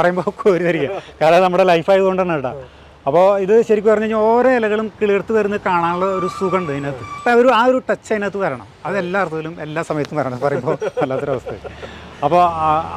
പറയുമ്പോൾ കോരി കാരണം നമ്മുടെ ലൈഫ് ആയതുകൊണ്ടാണ് കേട്ടോ. അപ്പോൾ ഇത് ശരിക്കും പറഞ്ഞു കഴിഞ്ഞാൽ ഓരോ ഇലകളും കിളിർത്ത് വരുന്നത് കാണാനുള്ള ഒരു സുഖമുണ്ട് ഇതിനകത്ത്. ഒരു ആ ഒരു ടച്ച് അതിനകത്ത് വരണം. അത് എല്ലാ അർത്ഥത്തിലും എല്ലാ സമയത്തും വരണം പറയുമ്പോൾ വല്ലാത്തൊരവസ്ഥ അപ്പോൾ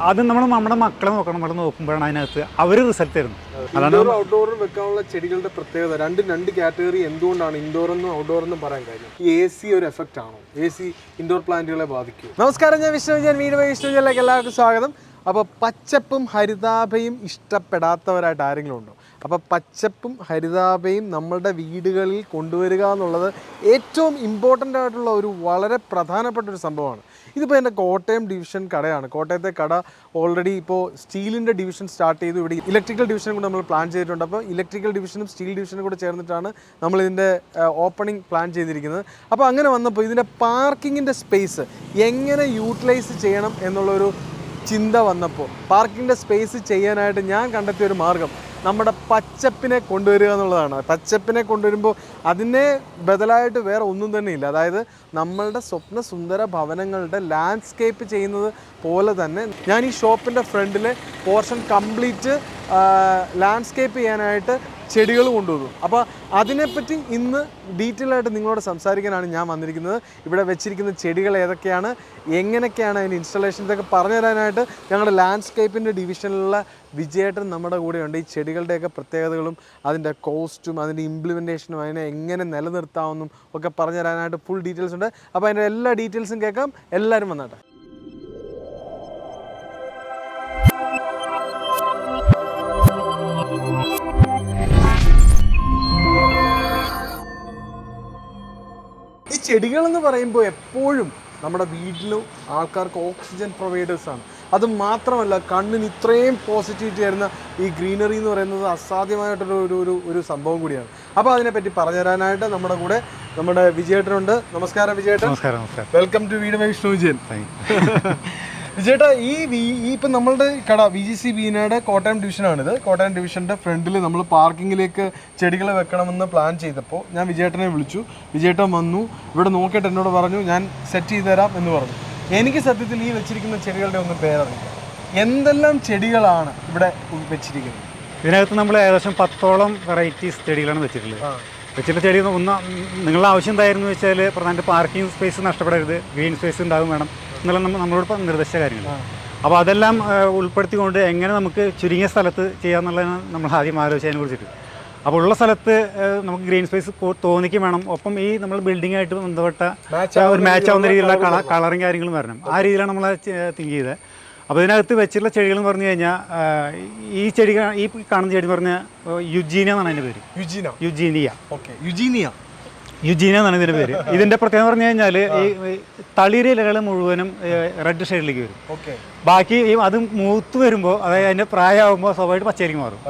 അത് നമ്മൾ നമ്മുടെ മക്കളെ നോക്കണം നമ്മൾ നോക്കുമ്പോഴാണ് അതിനകത്ത് അവർ റിസൾട്ട് തരുന്നത്. അതാണ് ഔട്ട്ഡോറിൽ വെക്കാനുള്ള ചെടികളുടെ പ്രത്യേകത. രണ്ട് രണ്ട് കാറ്റഗറി എന്തുകൊണ്ടാണ് ഇൻഡോർ എന്നും ഔട്ട്ഡോർ എന്നും പറയാൻ കാര്യം? ഈ എ സി ഒരു എഫക്റ്റ് ആണോ? എ സി ഇൻഡോർ പ്ലാന്റുകളെ ബാധിക്കും നമസ്കാരം ഞാൻ വിഷ്ണുജൻ വീട് വിഷ്ണുജനിലേക്ക് എല്ലാവർക്കും സ്വാഗതം. അപ്പോൾ പച്ചപ്പും ഹരിതാഭയും ഇഷ്ടപ്പെടാത്തവരായിട്ട് ആരെങ്കിലും ഉണ്ടോ? അപ്പോൾ പച്ചപ്പും ഹരിതാഭയും നമ്മളുടെ വീടുകളിൽ കൊണ്ടുവരിക എന്നുള്ളത് ഏറ്റവും ഇമ്പോർട്ടന്റ് ആയിട്ടുള്ള ഒരു വളരെ പ്രധാനപ്പെട്ട ഒരു സംഭവമാണ്. ഇതിപ്പോൾ എന്റെ കോട്ടയം ഡിവിഷൻ കടയാണ്. കോട്ടയത്തെ കട ഓൾറെഡി ഇപ്പോൾ സ്റ്റീലിന്റെ ഡിവിഷൻ സ്റ്റാർട്ട് ചെയ്തു. ഇവിടെ ഇലക്ട്രിക്കൽ ഡിവിഷനും കൂടെ നമ്മൾ പ്ലാൻ ചെയ്തിട്ടുണ്ട്. അപ്പോൾ ഇലക്ട്രിക്കൽ ഡിവിഷനും സ്റ്റീൽ ഡിവിഷനും കൂടെ ചേർന്നിട്ടാണ് നമ്മൾ ഇതിന്റെ ഓപ്പണിംഗ് പ്ലാൻ ചെയ്തിരിക്കുന്നത്. അപ്പോൾ അങ്ങനെ വന്നപ്പോൾ ഇതിന്റെ പാർക്കിങ്ങിന്റെ സ്പേസ് എങ്ങനെ യൂട്ടിലൈസ് ചെയ്യണം എന്നുള്ളൊരു ചിന്ത വന്നപ്പോൾ പാർക്കിന്റെ സ്പേസ് ചെയ്യാനായിട്ട് ഞാൻ കണ്ടെത്തിയ ഒരു മാർഗം നമ്മുടെ പച്ചപ്പിനെ കൊണ്ടുവരിക എന്നുള്ളതാണ്. പച്ചപ്പിനെ കൊണ്ടുവരുമ്പോൾ അതിനെ ബദലായിട്ട് വേറെ ഒന്നും തന്നെ ഇല്ല. അതായത് നമ്മളുടെ സ്വപ്ന സുന്ദര ഭവനങ്ങളുടെ ലാൻഡ്സ്കേപ്പ് ചെയ്യുന്നത് പോലെ തന്നെ ഞാൻ ഈ ഷോപ്പിന്റെ ഫ്രണ്ടിലെ പോർഷൻ കംപ്ലീറ്റ് ലാൻഡ്സ്കേപ്പ് ചെയ്യാനായിട്ട് ചെടികൾ കൊണ്ടുവന്നു. അപ്പോൾ അതിനെപ്പറ്റി ഇന്ന് ഡീറ്റെയിൽ ആയിട്ട് നിങ്ങളോട് സംസാരിക്കാനാണ് ഞാൻ വന്നിരിക്കുന്നത്. ഇവിടെ വെച്ചിരിക്കുന്ന ചെടികൾ ഏതൊക്കെയാണ് എങ്ങനെയൊക്കെയാണ് അതിന്റെ ഇൻസ്റ്റലേഷൻ ഇതൊക്കെ പറഞ്ഞു തരാനായിട്ട് ഞങ്ങളുടെ ലാൻഡ്സ്കേപ്പിന്റെ ഡിവിഷനിലുള്ള വിജയേട്ടൻ നമ്മുടെ കൂടെയുണ്ട്. ഈ ചെടികളുടെയൊക്കെ പ്രത്യേകതകളും അതിന്റെ കോസ്റ്റും അതിന്റെ ഇംപ്ലിമെന്റേഷനും അതിനെ എങ്ങനെ നിലനിർത്താമെന്നും ഒക്കെ പറഞ്ഞു തരാനായിട്ട് ഫുൾ ഡീറ്റെയിൽസ് ഉണ്ട്. അപ്പോൾ അതിന്റെ എല്ലാ ഡീറ്റെയിൽസും കേൾക്കാം. എല്ലാവരും വന്നാട്ടെ. എന്ന് പറയുമ്പോൾ എപ്പോഴും നമ്മുടെ വീട്ടിലും ആൾക്കാർക്ക് ഓക്സിജൻ പ്രൊവൈഡേഴ്സാണ് അത് മാത്രമല്ല കണ്ണിന് ഇത്രയും പോസിറ്റിവിറ്റി തരുന്ന ഈ ഗ്രീനറി എന്ന് പറയുന്നത് അസാധ്യമായിട്ടൊരു ഒരു ഒരു ഒരു സംഭവം കൂടിയാണ്. അപ്പോൾ അതിനെപ്പറ്റി പറഞ്ഞു തരാനായിട്ട് നമ്മുടെ കൂടെ നമ്മുടെ വിജയേട്ടനുണ്ട്. നമസ്കാരം വിജയേട്ടൻ. നമസ്കാരം നമസ്കാരം. വെൽക്കം ടു വീട് മൈ വിഷ്ണു വിജയൻ വിജയേട്ടാ ഈ വി ഈ ഇപ്പം നമ്മളുടെ കട വി ജി സി ബീനയുടെ കോട്ടയം ഡിവിഷനാണിത്. കോട്ടയം ഡിവിഷന്റെ ഫ്രണ്ടിൽ നമ്മൾ പാർക്കിങ്ങിലേക്ക് ചെടികൾ വെക്കണമെന്ന് പ്ലാൻ ചെയ്തപ്പോൾ ഞാൻ വിജയേട്ടനെ വിളിച്ചു. വിജയേട്ടൻ വന്നു. ഇവിടെ നോക്കിയിട്ട് എന്നോട് പറഞ്ഞു ഞാൻ സെറ്റ് ചെയ്ത് തരാം എന്ന് പറഞ്ഞു. എനിക്ക് സത്യത്തിൽ ഈ വെച്ചിരിക്കുന്ന ചെടികളുടെ ഒന്നും പേരറിയില്ല. എന്തെല്ലാം ചെടികളാണ് ഇവിടെ വെച്ചിരിക്കുന്നത്? ഇതിനകത്ത് നമ്മൾ ഏകദേശം പത്തോളം വെറൈറ്റീസ് ചെടികളാണ് വെച്ചിട്ടുള്ളത്. വെച്ചിട്ടുള്ള ചെടി ഒന്ന് നിങ്ങളുടെ ആവശ്യം എന്തായിരുന്നു വെച്ചാൽ പ്രധാനമായിട്ട് പാർക്കിംഗ് സ്പേസ് നഷ്ടപ്പെടരുത് ഗ്രീൻ സ്പേസ് ഉണ്ടാകും വേണം. എന്നുള്ള നമ്മ- നമ്മളോട് നിർദ്ദേശ നിർദ്ദേശിച്ച കാര്യങ്ങൾ അപ്പോൾ അതെല്ലാം ഉൾപ്പെടുത്തിക്കൊണ്ട് എങ്ങനെ നമുക്ക് ചുരുങ്ങിയ സ്ഥലത്ത് ചെയ്യാമെന്നുള്ളതാണ് നമ്മൾ ആദ്യം ആലോചിച്ചതിനെ കുറിച്ചിട്ട്. അപ്പോൾ ഉള്ള സ്ഥലത്ത് നമുക്ക് ഗ്രീൻ സ്പേസ് തോന്നിക്കും വേണം. ഒപ്പം ഈ നമ്മൾ ബിൽഡിംഗ് ആയിട്ട് ബന്ധപ്പെട്ട ഒരു മാച്ച് ആവുന്ന രീതിയിലുള്ള കള കളറും കാര്യങ്ങളും വരണം. ആ രീതിയിലാണ് നമ്മൾ തിങ്ക് ചെയ്തത് അപ്പോൾ ഇതിനകത്ത് വെച്ചിട്ടുള്ള ചെടികൾ എന്ന് പറഞ്ഞു കഴിഞ്ഞാൽ ഈ ചെടികൾ ഈ കാണുന്ന ചെടി എന്ന് പറഞ്ഞാൽ യുജീനിയ എന്നാണ് അതിന്റെ പേര്. യുജീന യുജീനിയ. Okay eugenia. യുജീനിയ എന്നാണ് ഇതിന്റെ പേര്. ഇതിന്റെ പ്രത്യേകത പറഞ്ഞു കഴിഞ്ഞാൽ ഈ തളിര ഇലകൾ മുഴുവനും റെഡ് ഷെയ്ഡിലേക്ക് വരും. ഓക്കെ. ബാക്കി ഈ അത് മൂത്ത് വരുമ്പോൾ അതായത് അതിന്റെ പ്രായമാകുമ്പോൾ സ്വാഭാവികമായിട്ട് പച്ചയിലേക്ക് മാറും.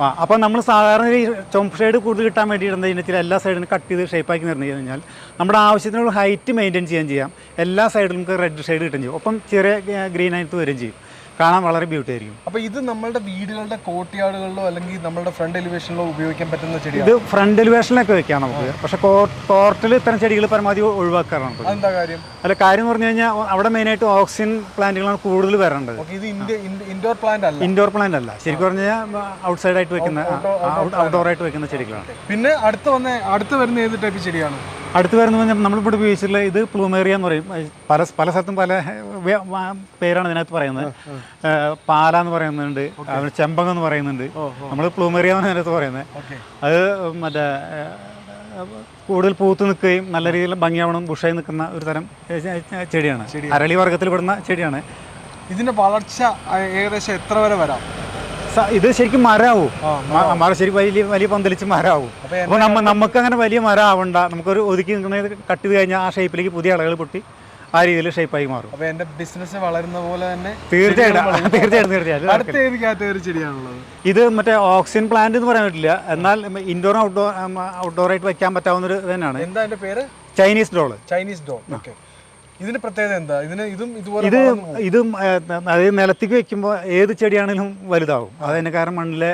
ആ അപ്പം നമ്മൾ സാധാരണ ഈ ചുമപ്പ് ഷെയ്ഡ് കൂടുതൽ കിട്ടാൻ വേണ്ടി ഇടുന്ന ഇതിനത്തിൽ എല്ലാ സൈഡിലും കട്ട് ചെയ്ത് ഷേപ്പാക്കി നിർന്നു കഴിഞ്ഞാൽ നമ്മുടെ ആവശ്യത്തിനുള്ള ഹൈറ്റ് മെയിന്റെയിൻ ചെയ്യാൻ ചെയ്യാം. എല്ലാ സൈഡിലും നമുക്ക് റെഡ് ഷെയ്ഡ് കിട്ടുകയും ചെയ്യും. ഒപ്പം ചെറിയ ഗ്രീൻ ആയിട്ട് വരികയും ചെയ്യും. കാണാൻ വളരെ ബ്യൂട്ടി ആയിരിക്കും അപ്പോൾ ഇത് നമ്മളുടെ വീടുകളുടെ കോട്ടിയാടുകളിലോ അല്ലെങ്കിൽ നമ്മളുടെ ഫ്രണ്ട് എലിവേഷനിലോ ഉപയോഗിക്കാൻ പറ്റുന്ന ചെടി ഇത് ഫ്രണ്ട് എലിവേഷനിലൊക്കെ വെക്കാം നമുക്ക്. പക്ഷേ കോർട്ടിൽ ഇത്തരം ചെടികൾ പരമാവധി ഒഴിവാക്കാറാണ്. എന്താ കാര്യം? അല്ല കാര്യം എന്ന് പറഞ്ഞു കഴിഞ്ഞാൽ അവിടെ മെയിനായിട്ട് ഓക്സിജൻ പ്ലാന്റുകളാണ് കൂടുതൽ വരേണ്ടത്. ഇത് ഇൻഡോർ പ്ലാന്റ് അല്ല? ഇൻഡോർ പ്ലാന്റ് അല്ല. ശരിക്കും പറഞ്ഞു കഴിഞ്ഞാൽ ഔട്ട്സൈഡ് ആയിട്ട് വെക്കുന്ന ഔട്ട്ഡോർ ആയിട്ട്. വെക്കുന്ന ചെടികളാണ്. പിന്നെ അടുത്ത് വന്ന അടുത്ത് വരുന്ന ഏത് ടൈപ്പ് ചെടിയാണ്? അടുത്ത് വരുന്നത് നമ്മളിപ്പോൾ ഉപയോഗിച്ചിട്ടുള്ള ഇത് പ്ലൂമേറിയ എന്ന് പറയും. പല പല സ്ഥലത്തും പല പേരാണ് ഇതിനകത്ത് പറയുന്നത്. പാല എന്ന് പറയുന്നുണ്ട്. അതുപോലെ ചെമ്പകം എന്ന് പറയുന്നുണ്ട്. നമ്മൾ പ്ലൂമേറിയ എന്നാണ് ഇതിനകത്ത് പറയുന്നത്. അത് മറ്റേ കൂടുതൽ പൂത്ത് നിൽക്കുകയും നല്ല രീതിയിൽ ഭംഗിയാവണം ബുഷായി നിൽക്കുന്ന ഒരു തരം ചെടിയാണ്. അരളി വർഗത്തിൽ പെടുന്ന ചെടിയാണ്. ഇതിന്റെ വളർച്ച ഏകദേശം എത്ര വരെ വരാം? ഇത് ശരിക്കും മരാവും. മര ശരിക്കും വലിയ വലിയ പന്തലിച്ച് മരാവും. അപ്പൊ അപ്പോൾ നമ്മ നമുക്ക് അങ്ങനെ വലിയ മരം ആവണ്ട നമുക്കൊരു ഒതുക്കി നിൽക്കുന്നത് കട്ട് ചെയ്ത് കഴിഞ്ഞാൽ ആ ഷേപ്പിലേക്ക് പുതിയ ഇളകൾ പൊട്ടി. ആ രീതിയിൽ ആയി മാറും. അപ്പൊ എന്റെ ബിസിനസ് വളരുന്ന പോലെ തന്നെ തീർച്ചയായിട്ടും. തീർച്ചയായിട്ടും തീർച്ചയായിട്ടും. അടുത്ത ഏത് കാറ്റഗറി ചെടിയാണുള്ളത്. ഇത് മറ്റേ ഓക്സിജൻ പ്ലാന്റ് എന്ന് പറയാൻ പറ്റില്ല. എന്നാൽ ഇൻഡോർ ഔട്ട്ഡോർ ഔട്ട്ഡോർ ആയിട്ട് വെക്കാൻ പറ്റാവുന്ന ഒരു തന്നെയാണ് എന്താ പേര്? Chinese doll Chinese doll okay ഇതിന്റെ പ്രത്യേകത എന്താ? ഇതിന് ഇതും ഇതുപോലെ ഇത്. ഇതും അതായത് നിലത്തേക്ക് വെക്കുമ്പോൾ ഏത് ചെടിയാണെങ്കിലും വലുതാവും. അതിന് കാരണം മണ്ണിലെ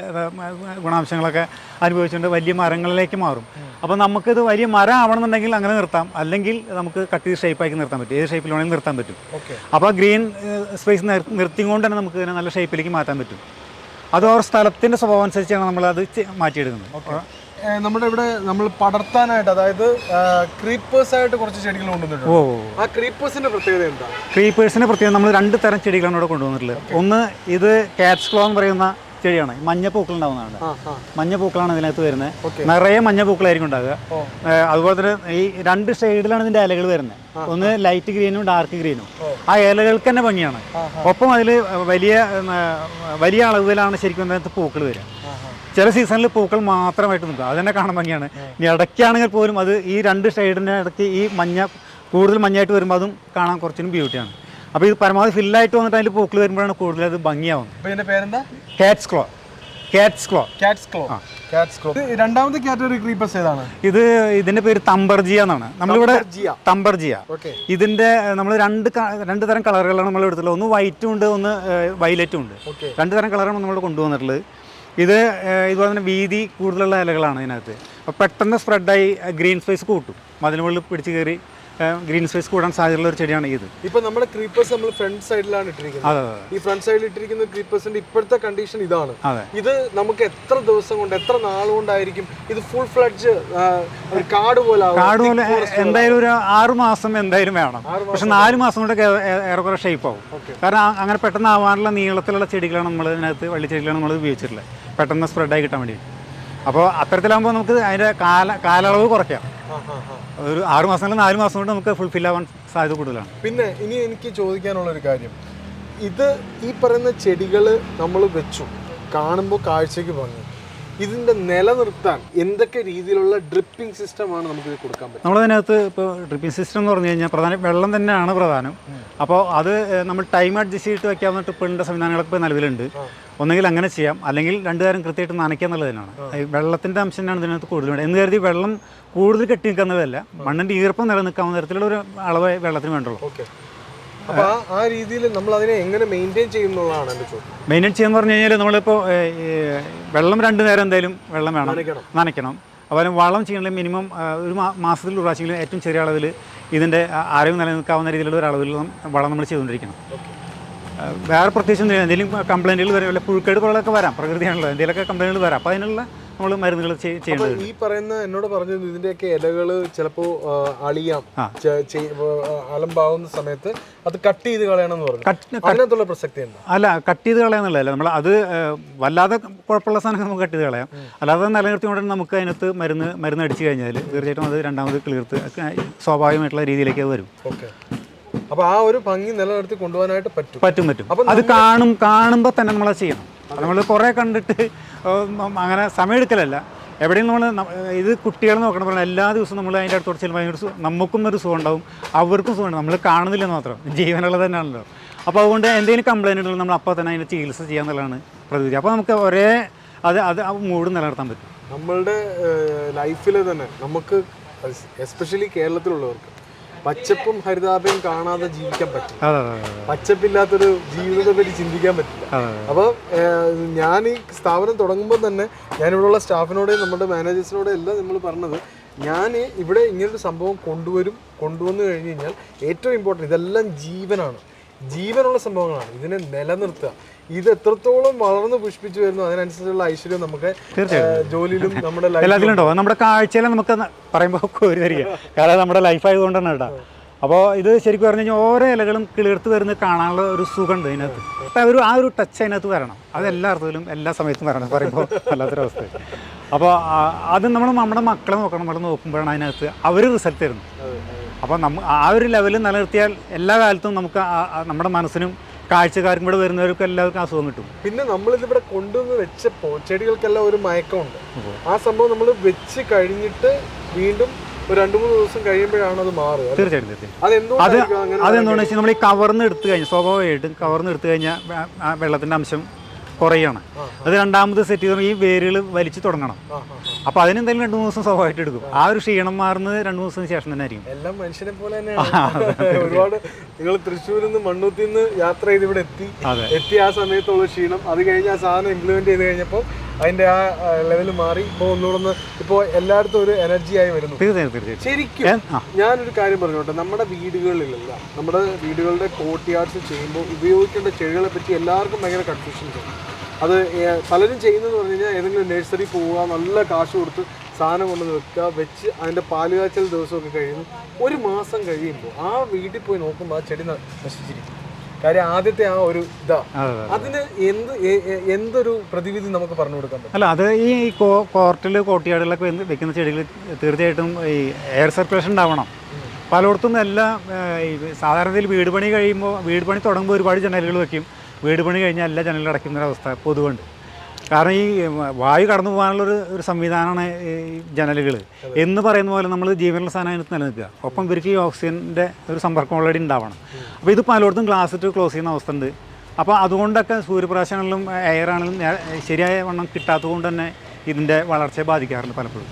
ഗുണാംശങ്ങളൊക്കെ അനുഭവിച്ചുകൊണ്ട് വലിയ മരങ്ങളിലേക്ക് മാറും. അപ്പോൾ നമുക്കിത് വലിയ മരം ആവണമെന്നുണ്ടെങ്കിൽ അങ്ങനെ നിർത്താം. അല്ലെങ്കിൽ നമുക്ക് കട്ട് ചെയ്ത് ഷേപ്പാക്കി നിർത്താൻ പറ്റും. ഏത് ഷേപ്പിൽ വേണമെങ്കിലും നിർത്താൻ പറ്റും. അപ്പോൾ ഗ്രീൻ സ്പേസ് നിർത്തിക്കൊണ്ട് തന്നെ നമുക്ക് ഇതിനെ നല്ല ഷേപ്പിലേക്ക് മാറ്റാൻ പറ്റും. അത് ഓരോ സ്ഥലത്തിന്റെ സ്വഭാവം അനുസരിച്ചാണ് നമ്മൾ അത് മാറ്റിയെടുക്കുന്നത്. നമ്മുടെ ഇവിടെ നമ്മൾ പടർത്താനായിട്ട് അതായത് ക്രീപ്പേഴ്സ് ആയിട്ട് കുറച്ച് ചെടികൾ കൊണ്ടുവന്നിട്ടുണ്ട്. ഓ. ആ ക്രീപ്പേഴ്സിന്റെ പ്രത്യേകത എന്താ? ക്രീപ്പേഴ്സിന്റെ പ്രത്യേകത നമ്മൾ രണ്ട് തരം ചെടികളാണ് ഇവിടെ കൊണ്ടുവന്നിട്ടുള്ളത്. ഒന്ന് ഇത് കാറ്റ്സ് ക്ലോ എന്ന് പറയുന്ന ചെടിയാണ്. മഞ്ഞ പൂക്കൾ ഉണ്ടാവുന്നതാണ്. മഞ്ഞ പൂക്കളാണ് ഇതിനകത്ത് വരുന്നത്. നിറയെ മഞ്ഞ പൂക്കളായിരിക്കും ഉണ്ടാകുക അതുപോലെ തന്നെ ഈ രണ്ട് ഷെയ്ഡിലാണ് ഇതിന്റെ ഇലകൾ വരുന്നത്. ഒന്ന് ലൈറ്റ് ഗ്രീനും ഡാർക്ക് ഗ്രീനും ആ ഇലകൾക്ക് തന്നെ ഭംഗിയാണ്. ഒപ്പം അതിൽ വലിയ വലിയ അളവിലാണ് ശരിക്കും ഇതിനകത്ത് പൂക്കൾ വരിക. ചില സീസണിൽ പൂക്കൾ മാത്രമായിട്ട് നിൽക്കും. അത് തന്നെ കാണാൻ ഭംഗിയാണ്. ഇനി ഇടയ്ക്കാണെങ്കിൽ പോലും അത് ഈ രണ്ട് ഷെയ്ഡിന്റെ ഇടയ്ക്ക് ഈ മഞ്ഞ കൂടുതൽ മഞ്ഞായിട്ട് വരുമ്പോൾ അതും കാണാൻ കുറച്ചും ബ്യൂട്ടിയാണ് അപ്പോൾ ഇത് പരമാവധി ഫില്ലായിട്ട് വന്നിട്ട് അതിൽ പൂക്കൾ വരുമ്പോഴാണ് കൂടുതൽ അത് ഭംഗിയാവുന്നത്. പേരെന്താ? Cat's claw cat's claw cat's claw cat's claw രണ്ടാമത്തെ കാറ്റഗറി ക്രീപ്പേഴ്സ് ഏതാണ്? ഇത് ഇതിന്റെ പേര് തമ്പർജിയ എന്നാണ്. നമ്മളിവിടെ. തമ്പർജിയ. ഓക്കെ. ഇതിന്റെ നമ്മൾ രണ്ട് രണ്ട് തരം കളറുകളാണ് നമ്മൾ എടുത്തിട്ടുള്ളത് ഒന്ന് വൈറ്റും ഉണ്ട് ഒന്ന് വയലറ്റും ഉണ്ട്. രണ്ട് തരം കളറാണ് നമ്മൾ കൊണ്ടുവന്നിട്ടുള്ളത്. ഇത് ഇതുപോലെ തന്നെ വീതി കൂടുതലുള്ള ഇലകളാണ് ഇതിനകത്ത്. അപ്പോൾ പെട്ടെന്ന് സ്പ്രെഡായി ഗ്രീൻ സ്പേസ് കൂട്ടും. അതിന് മുകളിൽ പിടിച്ച് കയറി ഗ്രീൻ സ്പേസ് കൂടാൻ സാധ്യതയുള്ള ഒരു ചെടിയാണ് ഇത്. ഇപ്പൊ നമ്മുടെ ക്രീപ്പേഴ്സ് നമ്മൾ ഫ്രണ്ട് സൈഡിലാണ് ഇട്ടിരിക്കുന്നത്. ഈ ഫ്രണ്ട് സൈഡിൽ ഇട്ടിരിക്കുന്ന ക്രീപ്പേഴ്സിന്റെ ഇപ്പോഴത്തെ കണ്ടീഷൻ ഇതാണ്. ഇത് നമുക്ക് എത്ര ദിവസം കൊണ്ട് എത്ര നാളുകൊണ്ടായിരിക്കും ഇത് ഫുൾ ഫ്ലഡ്ജ് കാട് പോലെ. കാട് പോലെ എന്തായാലും ഒരു ആറു മാസം എന്തായാലും വേണം. പക്ഷെ നാല് മാസം കൊണ്ട് ഏറെക്കുറെ ഷേപ്പ് ആവും. കാരണം അങ്ങനെ പെട്ടെന്ന് ആവാനുള്ള നീളത്തിലുള്ള ചെടികളാണ് നമ്മൾ ഇതിനകത്ത് വള്ളിച്ചെടികളാണ് നമ്മൾ ഉപയോഗിച്ചിട്ടുള്ളത്. പെട്ടെന്ന് സ്പ്രെഡായി കിട്ടാൻ വേണ്ടി അപ്പോൾ അത്തരത്തിലാകുമ്പോൾ നമുക്ക് അതിന്റെ കാല കാലയളവ് കുറയ്ക്കാം. ഒരു ആറ് മാസം അല്ലെങ്കിൽ നാല് മാസം കൊണ്ട് നമുക്ക് ഫുൾഫിൽ ആവാൻ സാധ്യത കൂടുതലാണ്. പിന്നെ ഇനി എനിക്ക് ചോദിക്കാനുള്ള ഒരു കാര്യം. ഇത് ഈ പറയുന്ന ചെടികൾ നമ്മൾ വെച്ചു. കാണുമ്പോൾ കാഴ്ചക്ക് ഭംഗി. ഇതിന്റെ നിലനിർത്താൻ എന്തൊക്കെ രീതിയിലുള്ള ഡ്രിപ്പിംഗ് സിസ്റ്റമാണ് നമുക്ക് ഇത് കൊടുക്കാൻ പറ്റും നമ്മളതിനകത്ത് ഇപ്പോൾ ഡ്രിപ്പിംഗ് സിസ്റ്റം എന്ന് പറഞ്ഞു കഴിഞ്ഞാൽ പ്രധാന വെള്ളം തന്നെയാണ് പ്രധാനം. അപ്പോൾ അത് നമ്മൾ ടൈം അഡ്ജസ്റ്റ് ചെയ്തിട്ട് വെക്കാമെന്നിട്ട് ട്രിപ്പിന്റെ സംവിധാനങ്ങളൊക്കെ ഇപ്പോൾ നിലവിലുണ്ട്. ഒന്നെങ്കിൽ അങ്ങനെ ചെയ്യാം. അല്ലെങ്കിൽ രണ്ടു നേരം കൃത്യമായിട്ട് നനയ്ക്കുക എന്നുള്ളത് തന്നെയാണ് ഈ വെള്ളത്തിന്റെ അംശം തന്നെയാണ് ഇതിനകത്ത് കൂടുതൽ വേണ്ടത്. എന്ന് കരുതി വെള്ളം കൂടുതൽ കെട്ടി നിൽക്കുന്നതല്ല. മണ്ണിന്റെ ഈർപ്പം നിലനിൽക്കാവുന്ന തരത്തിലുള്ള ഒരു അളവ് വെള്ളത്തിന് വേണ്ടുള്ളൂ. ഓക്കെ അപ്പൊ ആ രീതിയിൽ നമ്മൾ അതിനെ എങ്ങനെ മെയിന്റെയിൻ ചെയ്യുന്ന എന്റെ ചോദ്യം. ചെയ്യാന്ന് പറഞ്ഞു കഴിഞ്ഞാൽ നമ്മളിപ്പോൾ വെള്ളം രണ്ടു നേരം എന്തായാലും വെള്ളം വേണം. നനയ്ക്കണം. അതുപോലെ വളം ചെയ്യണമെങ്കിൽ മിനിമം ഒരു മാസത്തിൽ ഒരു പ്രാവശ്യമെങ്കിലും ഏറ്റവും ചെറിയ അളവിൽ ഇതിന്റെ ആരോഗ്യം നിലനിൽക്കാവുന്ന രീതിയിലുള്ള ഒരു അളവിൽ വളം നമ്മൾ ചെയ്തുകൊണ്ടിരിക്കണം. വേറെ പ്രത്യേകിച്ച് എന്തെങ്കിലും കംപ്ലൈന്റുകൾ വരും അല്ലെങ്കിൽ പുഴുക്കേട് പോലെയൊക്കെ വരാം. പ്രകൃതിയാണല്ലോ. എന്തെങ്കിലുമൊക്കെ കംപ്ലൈന്റുകൾ വരാം. അപ്പോൾ അതിനുള്ള നമ്മൾ മരുന്നുകൾ ചെയ്- ചെയ്യേണ്ടത് ഈ പറയുന്ന എന്നോട് പറഞ്ഞു ഇതിന്റെയൊക്കെ ഇലകൾ ചിലപ്പോൾ അളിയാം അലമ്പാവുന്ന സമയത്ത് അത് കട്ട് ചെയ്ത് കളയണം എന്ന് പറഞ്ഞു അതിനകത്തുള്ള പ്രസക്തി അല്ല കട്ട് ചെയ്ത് കളയാന്നുള്ളതല്ല നമ്മൾ അത് വല്ലാതെ കുഴപ്പമുള്ള സാധനം നമുക്ക് കട്ട് ചെയ്ത് കളയാം. അല്ലാതെ നിലനിർത്തിക്കൊണ്ട് നമുക്ക് അതിനകത്ത് മരുന്ന് മരുന്ന് അടിച്ചു കഴിഞ്ഞാൽ തീർച്ചയായിട്ടും അത് രണ്ടാമത് കിളിർത്ത് ഒക്കെ സ്വാഭാവികമായിട്ടുള്ള രീതിയിലേക്ക് അത് വരും. ഓക്കെ. അപ്പൊ ആ ഒരു ഭംഗി നിലനിർത്തി കൊണ്ടുപോകാനായിട്ട് പറ്റും. പറ്റും പറ്റും. അത് കാണും കാണുമ്പോൾ തന്നെ നമ്മളത് ചെയ്യണം. നമ്മൾ കുറേ കണ്ടിട്ട് അങ്ങനെ സമയമെടുക്കലല്ല എവിടെയും നമ്മൾ ഇത് കുട്ടികൾ നോക്കണം പറഞ്ഞാൽ എല്ലാ ദിവസവും നമ്മൾ അതിന്റെ അടുത്തോട്ട് ചെല്ലുമ്പോൾ അതിനൊരു നമുക്കും ഒരു സുഖം ഉണ്ടാവും അവർക്കും സുഖം നമ്മൾ കാണുന്നില്ലെന്ന് മാത്രം ജീവനുള്ളത് തന്നെയാണല്ലോ. അപ്പോൾ അതുകൊണ്ട് എന്തെങ്കിലും കംപ്ലൈന്റ് ഉണ്ടെങ്കിൽ നമ്മൾ അപ്പോൾ തന്നെ അതിന്റെ ചികിത്സ ചെയ്യാന്നുള്ളതാണ് പ്രതിവിധി. അപ്പോൾ നമുക്ക് ഒരേ അത് അത് ആ മൂഡ് നിലനിർത്താൻ പറ്റും. നമ്മളുടെ ലൈഫിൽ തന്നെ നമുക്ക് എസ്പെഷ്യലി കേരളത്തിലുള്ളവർക്ക് പച്ചപ്പും ഹരിതാപയും കാണാതെ ജീവിക്കാൻ പറ്റും പച്ചപ്പില്ലാത്തൊരു ജീവിതത്തെ പറ്റി ചിന്തിക്കാൻ പറ്റില്ല. അപ്പോൾ ഞാൻ ഈ സ്ഥാപനം തുടങ്ങുമ്പോൾ തന്നെ ഞാനിവിടെയുള്ള സ്റ്റാഫിനോടെയും നമ്മുടെ മാനേജേഴ്സിനോടെ എല്ലാം നമ്മൾ പറഞ്ഞത് ഞാൻ ഇവിടെ ഇങ്ങനൊരു സംഭവം കൊണ്ടുവരും കൊണ്ടുവന്നു കഴിഞ്ഞ് കഴിഞ്ഞാൽ ഏറ്റവും ഇമ്പോർട്ടന്റ് ഇതെല്ലാം ജീവനാണ്. ജീവനുള്ള സംഭവങ്ങളാണ്. ഇതിനെ നിലനിർത്തുക. ഇത് എത്രത്തോളം വളർന്ന് പുഷ്പിച്ചു വരുന്നു അതിനനുസരിച്ചുള്ള ഐശ്വര്യം നമുക്ക് ജോലിയിലും നമ്മുടെ എല്ലാത്തിലും ഉണ്ടാവും. നമ്മുടെ കാഴ്ചയിൽ നമുക്ക് പറയുമ്പോൾ കോരി തരിക കാരണം നമ്മുടെ ലൈഫ് ആയതുകൊണ്ടാണ് കേട്ടോ. അപ്പോൾ ഇത് ശരിക്കും പറഞ്ഞു കഴിഞ്ഞാൽ ഓരോ ഇലകളും കിളിർത്ത് വരുന്നത് കാണാനുള്ള ഒരു സുഖമുണ്ട് ഇതിനകത്ത്. അപ്പോൾ ഒരു ആ ഒരു ടച്ച് അതിനകത്ത് വരണം. അത് എല്ലാ അർത്ഥത്തിലും എല്ലാ സമയത്തും വരണം പറയുമ്പോൾ വല്ലാത്തൊരവസ്ഥ അപ്പോൾ അത് നമ്മൾ നമ്മുടെ മക്കളെ നോക്കണം. നമ്മൾ നോക്കുമ്പോഴാണ് അതിനകത്ത് അവർ റിസൾട്ട് തരുന്നത്. അപ്പോൾ നമ്മ ആ ഒരു ലെവലിൽ നിലനിർത്തിയാൽ എല്ലാ കാലത്തും നമുക്ക് നമ്മുടെ മനസ്സിനും കാഴ്ചക്കാർക്കും ഇവിടെ വരുന്നവർക്കും എല്ലാവർക്കും അസുഖം കിട്ടും. പിന്നെ നമ്മളിതിവിടെ കൊണ്ടുവന്ന് വെച്ചപ്പോൾ ചെടികൾക്കെല്ലാം ഒരു മയക്കമുണ്ട്. ആ സംഭവം നമ്മൾ വെച്ച് കഴിഞ്ഞിട്ട് വീണ്ടും ഒരു രണ്ട് മൂന്ന് ദിവസം കഴിയുമ്പോഴാണ് അത് മാറുക? തീർച്ചയായിട്ടും അങ്ങനെ അതെന്താണെന്ന് വെച്ചാൽ നമ്മൾ ഈ കവർന്ന് എടുത്തു കഴിഞ്ഞാൽ സ്വാഭാവികമായിട്ടും കവർന്ന് എടുത്തു കഴിഞ്ഞാൽ ആ വെള്ളത്തിന്റെ അംശം കുറയാണ്. അത് രണ്ടാമത് സെറ്റ് ചെയ്ത് ഈ വേരുകൾ വലിച്ചു തുടങ്ങണം. അപ്പോൾ അതിനെന്തായാലും രണ്ട് മൂന്ന് ദിവസം സ്വാഭാവികമായിട്ട് എടുക്കും. ആ ഒരു ക്ഷീണം മാറുന്നത് രണ്ട് മൂന്ന് ദിവസത്തിന് ശേഷം തന്നെ ആയിരിക്കും. എല്ലാം മനുഷ്യനെ പോലെ തന്നെയാണ്. ഒരുപാട് നിങ്ങൾ തൃശ്ശൂരിൽ നിന്ന് മണ്ണൂത്തിൽ നിന്ന് യാത്ര ചെയ്ത് ഇവിടെ എത്തി. എത്തി ആ സമയത്തുള്ള ക്ഷീണം. അത് കഴിഞ്ഞ് ആ സാധനം ഇംപ്ലിമെന്റ് ചെയ്ത് കഴിഞ്ഞപ്പോൾ അതിന്റെ ആ ലെവൽ മാറി. ഇപ്പോൾ ഒന്നുകൂടെ ഇപ്പോൾ എല്ലായിടത്തും ഒരു എനർജി ആയി വരുന്നു. ശരിക്കും ഞാനൊരു കാര്യം പറഞ്ഞോട്ടെ. നമ്മുടെ വീടുകളിലല്ല നമ്മുടെ വീടുകളുടെ കോട്ടിയാർസ് ചെയ്യുമ്പോൾ ഉപയോഗിക്കേണ്ട ചെടികളെ പറ്റി എല്ലാവർക്കും ഭയങ്കര കൺഫ്യൂഷൻസ് ഉണ്ട് അത് പലരും ചെയ്യുന്നത് പറഞ്ഞു കഴിഞ്ഞാൽ ഏതെങ്കിലും നഴ്സറി പോവുക നല്ല കാശ് കൊടുത്ത് സാധനം കൊണ്ടുവന്ന് വെക്കുക വെച്ച് അതിന്റെ പാൽ കാച്ചൽ ദിവസമൊക്കെ കഴിയുന്നു. ഒരു മാസം കഴിയുമ്പോൾ ആ വീട്ടിൽ പോയി നോക്കുമ്പോൾ ആ ചെടി നശിച്ചിരിക്കും കാര്യം ആദ്യത്തെ ആ ഒരു ഇതാ. അതെ അതെ അതിന് എന്ത് എന്തൊരു പ്രതിവിധി നമുക്ക് പറഞ്ഞു കൊടുക്കാൻ പറ്റും? അല്ല അത് ഈ കോർട്ടിൽ കോട്ടിയാടുകളൊക്കെ വെക്കുന്ന ചെടികൾ തീർച്ചയായിട്ടും ഈ എയർ സർക്കുലേഷൻ ഉണ്ടാവണം. പലയിടത്തും എല്ലാം സാധാരണയിൽ വീട് പണി കഴിയുമ്പോൾ വീട് പണി തുടങ്ങുമ്പോൾ ഒരുപാട് ജനലുകൾ വെക്കും. വീട് പണി കഴിഞ്ഞാൽ എല്ലാ ജനലും അടയ്ക്കുന്ന ഒരു അവസ്ഥ പൊതുവുണ്ട്. കാരണം ഈ വായു കടന്നു പോകാനുള്ളൊരു ഒരു സംവിധാനമാണ് ഈ ജനലുകൾ എന്ന് പറയുന്ന പോലെ നമ്മൾ ജീവനുള്ള സാധനം അതിനകത്ത് നിലനിൽക്കുക. ഒപ്പം ഇവർക്ക് ഈ ഓക്സിജന്റെ ഒരു സമ്പർക്കം ഓൾറെഡി ഉണ്ടാവണം. അപ്പോൾ ഇത് പലയിടത്തും ഗ്ലാസ് ഇട്ട് ക്ലോസ് ചെയ്യുന്ന അവസ്ഥ ഉണ്ട് അപ്പോൾ അതുകൊണ്ടൊക്കെ സൂര്യപ്രകാശങ്ങളിലും എയറാണെങ്കിലും ശരിയായ വണ്ണം കിട്ടാത്തത് കൊണ്ട് തന്നെ ഇതിന്റെ വളർച്ചയെ ബാധിക്കാറുണ്ട് പലപ്പോഴും.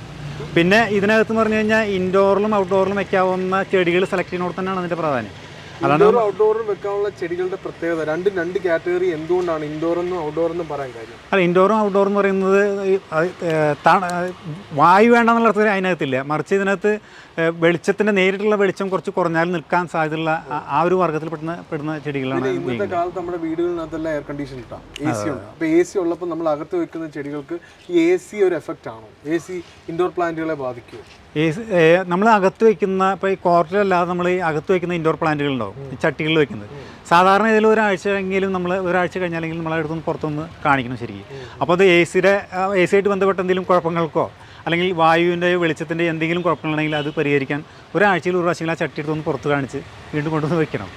പിന്നെ ഇതിനകത്ത് എന്ന് പറഞ്ഞു കഴിഞ്ഞാൽ ഇൻഡോറിലും ഔട്ട്ഡോറിലും വയ്ക്കാവുന്ന ചെടികൾ സെലക്ട് ചെയ്യുന്നതോട് തന്നെയാണ് അതിന്റെ പ്രാധാന്യം. അതാണ് ഔട്ട്ഡോറും വെക്കാനുള്ള ചെടികളുടെ പ്രത്യേകത. രണ്ടും രണ്ട് കാറ്റഗറി എന്തുകൊണ്ടാണ് ഇൻഡോറെന്നും ഔട്ട്ഡോറെന്നും പറയാൻ കാര്യം? അല്ല ഇൻഡോറും ഔട്ട്ഡോറും എന്ന് പറയുന്നത് വായു വേണ്ടെന്നുള്ള അർത്ഥത്തിൽ അതിനകത്തില്ല. മറിച്ച് ഇതിനകത്ത് വെളിച്ചത്തിന്റെ വെളിച്ചത്തിന്റെ നേരിട്ടുള്ള വെളിച്ചം കുറച്ച് കുറഞ്ഞാൽ നിൽക്കാൻ സാധ്യതയുള്ള ആ- ഒരു വർഗത്തിൽ പെടുന്ന പെടുന്ന ചെടികളാണ് ഇന്നത്തെ കാലത്ത് നമ്മുടെ വീടുകളിനകത്തെല്ലാം എയർ കണ്ടീഷൻ ഇട്ടാം. എ സി ഉണ്ട്. അപ്പോൾ എ സി ഉള്ളപ്പോൾ നമ്മൾ അകത്ത് വെക്കുന്ന ചെടികൾക്ക് ഈ എ സി ഒരു എഫക്റ്റ് ആണോ? എ സി ഇൻഡോർ പ്ലാന്റുകളെ ബാധിക്കുമോ ഈ നമ്മൾ അകത്ത് വെക്കുന്ന ഇപ്പോൾ ഈ കോർട്ടിലല്ലാതെ നമ്മൾ ഈ അകത്ത് വെക്കുന്ന ഇൻഡോർ പ്ലാന്റുകൾ ഉണ്ടാവും ഈ ചട്ടികളിൽ വെക്കുന്നത്. സാധാരണ ഇതിൽ ഒരാഴ്ച എങ്കിലും നമ്മൾ ഒരാഴ്ച കഴിഞ്ഞാലെങ്കിൽ നമ്മൾ അടുത്തൊന്ന് പുറത്തൊന്ന് കാണിക്കണം ശരിക്കും. അപ്പോൾ അത് എ സിയുടെ എ സി ആയിട്ട് ബന്ധപ്പെട്ട എന്തെങ്കിലും കുഴപ്പങ്ങൾക്കോ അല്ലെങ്കിൽ വായുവിന്റെയോ വെളിച്ചത്തിന്റെ എന്തെങ്കിലും കുഴപ്പങ്ങളുണ്ടെങ്കിൽ അത് പരിഹരിക്കാൻ ഒരാഴ്ചയിൽ ഒരു പ്രാവശ്യം ആ ചട്ടി എടുത്തൊന്ന് പുറത്ത് കാണിച്ച് വീണ്ടും കൊണ്ടുവന്ന് വെക്കണം.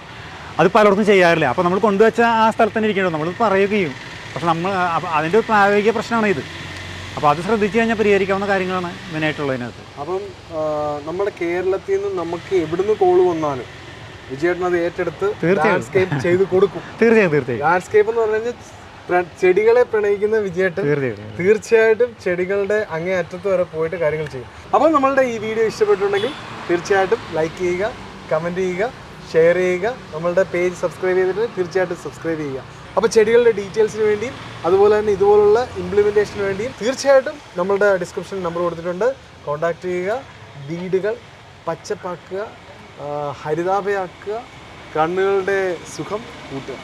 അത് പലർക്കും ചെയ്യാറില്ല. അപ്പോൾ നമ്മൾ കൊണ്ടുവച്ച ആ സ്ഥലത്ത് തന്നെ ഇരിക്കണം നമ്മൾ പറയുകയും പക്ഷെ നമ്മൾ അതിന്റെ ഒരു പ്രായോഗിക പ്രശ്നമാണ് ഇത്. അപ്പോൾ അത് ശ്രദ്ധിച്ചു കഴിഞ്ഞാൽ പരിഹരിക്കാവുന്ന കാര്യങ്ങളാണ് മെയിനായിട്ടുള്ളതിനകത്ത് അപ്പം നമ്മുടെ കേരളത്തിൽ നിന്ന് നമുക്ക് എവിടുന്ന് കോൾ വന്നാലും വിജയേട്ടൻ അത് ഏറ്റെടുത്ത് ലാൻഡ്സ്കേപ്പ് ചെയ്ത് കൊടുക്കും. തീർച്ചയായും തീർച്ചയായും. ലാൻഡ്സ്കേപ്പ് എന്ന് പറഞ്ഞു കഴിഞ്ഞാൽ ചെടികളെ പ്രണയിക്കുന്ന വിജയേട്ടൻ തീർച്ചയായും തീർച്ചയായിട്ടും ചെടികളുടെ അങ്ങേ അറ്റത്ത് വരെ പോയിട്ട് കാര്യങ്ങൾ ചെയ്യും. അപ്പോൾ നമ്മളുടെ ഈ വീഡിയോ ഇഷ്ടപ്പെട്ടിട്ടുണ്ടെങ്കിൽ തീർച്ചയായിട്ടും ലൈക്ക് ചെയ്യുക കമന്റ് ചെയ്യുക ഷെയർ ചെയ്യുക നമ്മളുടെ പേജ് സബ്സ്ക്രൈബ് ചെയ്തിട്ട് തീർച്ചയായിട്ടും സബ്സ്ക്രൈബ് ചെയ്യുക. അപ്പോൾ ചെടികളുടെ ഡീറ്റെയിൽസിന് വേണ്ടിയും അതുപോലെ തന്നെ ഇതുപോലുള്ള ഇംപ്ലിമെന്റേഷന് വേണ്ടിയും തീർച്ചയായിട്ടും നമ്മളുടെ ഡിസ്ക്രിപ്ഷൻ നമ്പർ കൊടുത്തിട്ടുണ്ട്. കോൺടാക്ട് ചെയ്യുക വീടുകൾ പച്ചപ്പാക്കുക ഹരിതാഭയാക്കുക കണ്ണുകളുടെ സുഖം കൂട്ടുക.